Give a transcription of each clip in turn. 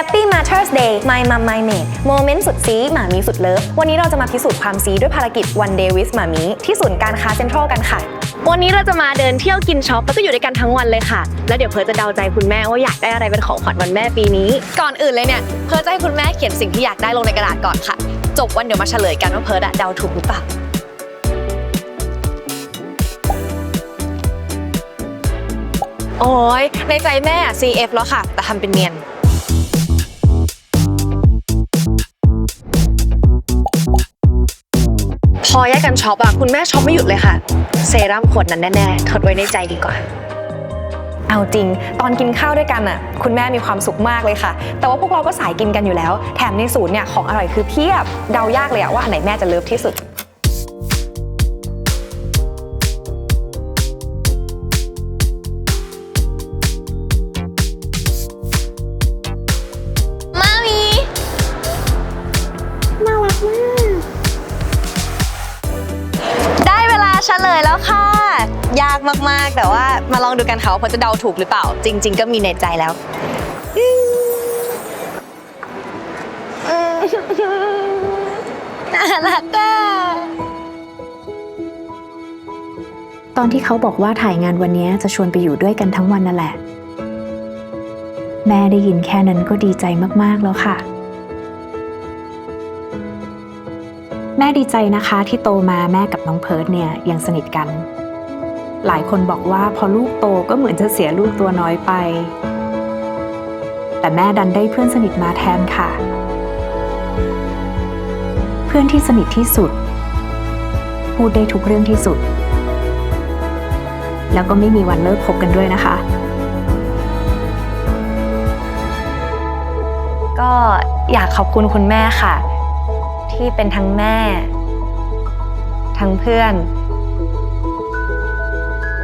Happy Mother's Day My Mom My Maid โมเมนต์สุดซีหมามีสุดเลิฟ วันนี้เราจะมาพิสูจน์ความซีด้วยภารกิจ One Day with หมามีที่ศูนย์การค้าเซ็นทรัลกันค่ะ วันนี้เราจะมาเดินเที่ยวกินช็อปแล้วก็อยู่ด้วยกันทั้งวันเลยค่ะ แล้วเดี๋ยวเพิร์จะเดาใจคุณแม่ว่าอยากได้อะไรเป็นของขวัญวันแม่ปีนี้ ก่อนอื่นเลยเนี่ย เพิร์จะให้คุณแม่เขียนสิ่งที่อยากได้ลงในกระดาษก่อนค่ะ จบวันเดี๋ยวมาเฉลยกันว่าเพิร์ทอะเดาถูกหรือเปล่าโอ้ยในใจแม่อะ CF แล้วค่ะ แต่ทำเป็นเนียน อแยกกันช็อปอะคุณแม่ช็อปไม่หยุดเลยค่ะ เซรั่มขวดนั้นแน่ๆทดไว้ในใจดีกว่า เอาจริง ตอนกินข้าวด้วยกันอะคุณแม่มีความสุขมากเลยค่ะ แต่ว่าพวกเราก็สายกินกันอยู่แล้ว แถมในศูนย์เนี่ยของอร่อยคือเพียบเดายากเลยอะว่าอันไหนแม่จะเลิฟที่สุดมามีน่ารักมาก เวลาเฉลยแล้วค่ะ ยากมากๆ แต่ว่ามาลองดูกันค่ะว่าพอจะเดาถูกหรือเปล่า จริง ๆ ก็มีในใจแล้ว น่ารักอะตอนที่เขาบอกว่าถ่ายงานวันนี้จะชวนไปอยู่ด้วยกันทั้งวันนั่นแหละ แม่ได้ยินแค่นั้นก็ดีใจมาก ๆ แล้วค่ะ แม่ดีใจนะคะที่โตมาแม่กับน้องเพิร์ดเนี่ยยังสนิทกัน หลายคนบอกว่าพอลูกโตก็เหมือนจะเสียลูกตัวน้อยไป แต่แม่ดันได้เพื่อนสนิทมาแทนค่ะ เพื่อนที่สนิทที่สุด พูดได้ทุกเรื่องที่สุด แล้วก็ไม่มีวันเลิกคบกันด้วยนะคะ ก็อยากขอบคุณคุณแม่ค่ะ ที่เป็นทั้งแม่ ทั้งเพื่อน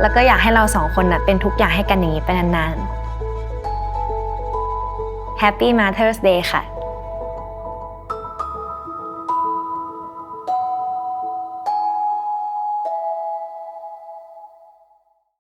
แล้วก็อยากให้เราสองคนน่ะเป็นทุกอย่างให้กันอย่างนี้ไปนานๆ Happy Mother's Day ค่ะ